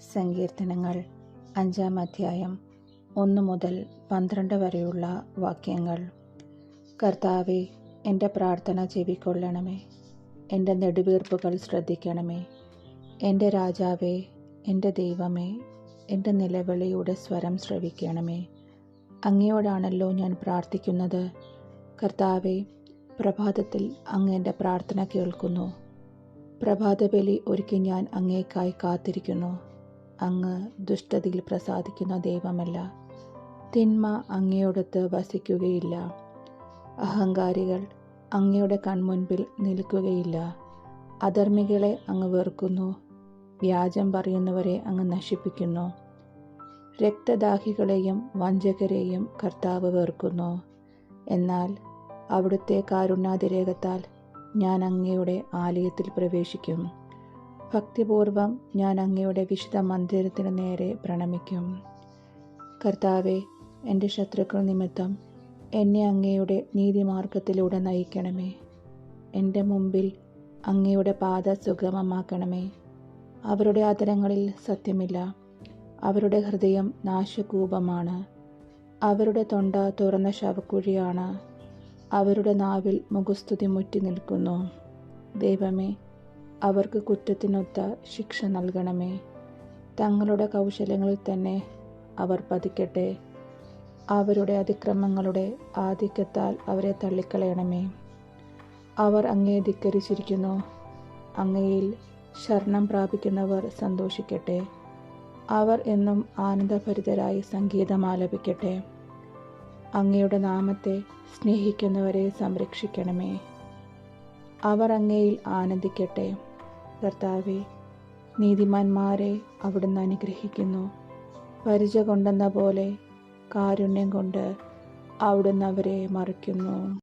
സങ്കീർത്തനങ്ങൾ. അഞ്ചാം അധ്യായം ഒന്ന് മുതൽ പന്ത്രണ്ട് വരെയുള്ള വാക്യങ്ങൾ. കർത്താവെ എന്റെ പ്രാർത്ഥന ചെവിക്കൊള്ളണമേ. എന്റെ നെടുവീർപ്പുകൾ ശ്രദ്ധിക്കണമേ. എന്റെ രാജാവേ എന്റെ ദൈവമേ എന്റെ നിലവിളിയുടെ സ്വരം ശ്രവിക്കണമേ. അങ്ങയോടാണല്ലോ ഞാൻ പ്രാർത്ഥിക്കുന്നത്. കർത്താവെ പ്രഭാതത്തിൽ അങ്ങ് എന്റെ പ്രാർത്ഥന കേൾക്കുന്നു. പ്രഭാതബലി ഒരുക്കി ഞാൻ അങ്ങേക്കായി കാത്തിരിക്കുന്നു. അങ്ങ് ദുഷ്ടതയിൽ പ്രസാദിക്കുന്ന ദൈവമല്ല. തിന്മ അങ്ങയോടത്ത് വസിക്കുകയില്ല. അഹങ്കാരികൾ അങ്ങയുടെ കൺമുൻപിൽ നിൽക്കുകയില്ല. അധർമ്മികളെ അങ്ങ് വെറുക്കുന്നു. വ്യാജം പറയുന്നവരെ അങ്ങ് നശിപ്പിക്കുന്നു. രക്തദാഹികളെയും വഞ്ചകരെയും കർത്താവ് വെറുക്കുന്നു. എന്നാൽ അവിടുത്തെ കാരുണ്യാതിരേകത്താൽ ഞാൻ അങ്ങയുടെ ആലയത്തിൽ പ്രവേശിക്കും. ഭക്തിപൂർവം ഞാൻ അങ്ങയുടെ വിശുദ്ധ മന്ദിരത്തിന് നേരെ പ്രണമിക്കും. കർത്താവെ എന്റെ ശത്രുക്കൾ നിമിത്തം എന്നെ അങ്ങയുടെ നീതിമാർഗത്തിലൂടെ നയിക്കണമേ. എന്റെ മുമ്പിൽ അങ്ങയുടെ പാത സുഗമമാക്കണമേ. അവരുടെ ആദരങ്ങളിൽ സത്യമില്ല. അവരുടെ ഹൃദയം നാശകൂപമാണ്. അവരുടെ തൊണ്ട തുറന്ന ശവക്കുഴിയാണ്. അവരുടെ നാവിൽ മുഖസ്തുതി മുറ്റി നിൽക്കുന്നു. ദൈവമേ അവർക്ക് കുറ്റത്തിനൊത്ത ശിക്ഷ നൽകണമേ. തങ്ങളുടെ കൗശലങ്ങളിൽ തന്നെ അവർ പതിക്കട്ടെ. അവരുടെ അതിക്രമങ്ങളുടെ ആധിക്യത്താൽ അവരെ തള്ളിക്കളയണമേ. അവർ അങ്ങയെ ധിക്കരിച്ചിരിക്കുന്നു. അങ്ങയിൽ ശരണം പ്രാപിക്കുന്നവർ സന്തോഷിക്കട്ടെ. അവർ എന്നും ആനന്ദഭരിതരായി സംഗീതം ആലപിക്കട്ടെ. അങ്ങയുടെ നാമത്തെ സ്നേഹിക്കുന്നവരെ സംരക്ഷിക്കണമേ. അവർ അങ്ങയിൽ ആനന്ദിക്കട്ടെ. കർത്താവെ നീതിമാന്മാരെ അവിടുന്ന് അനുഗ്രഹിക്കുന്നു. പരിച കൊണ്ടെന്ന പോലെ കാരുണ്യം കൊണ്ട് അവിടുന്ന് അവരെ മറിക്കുന്നു.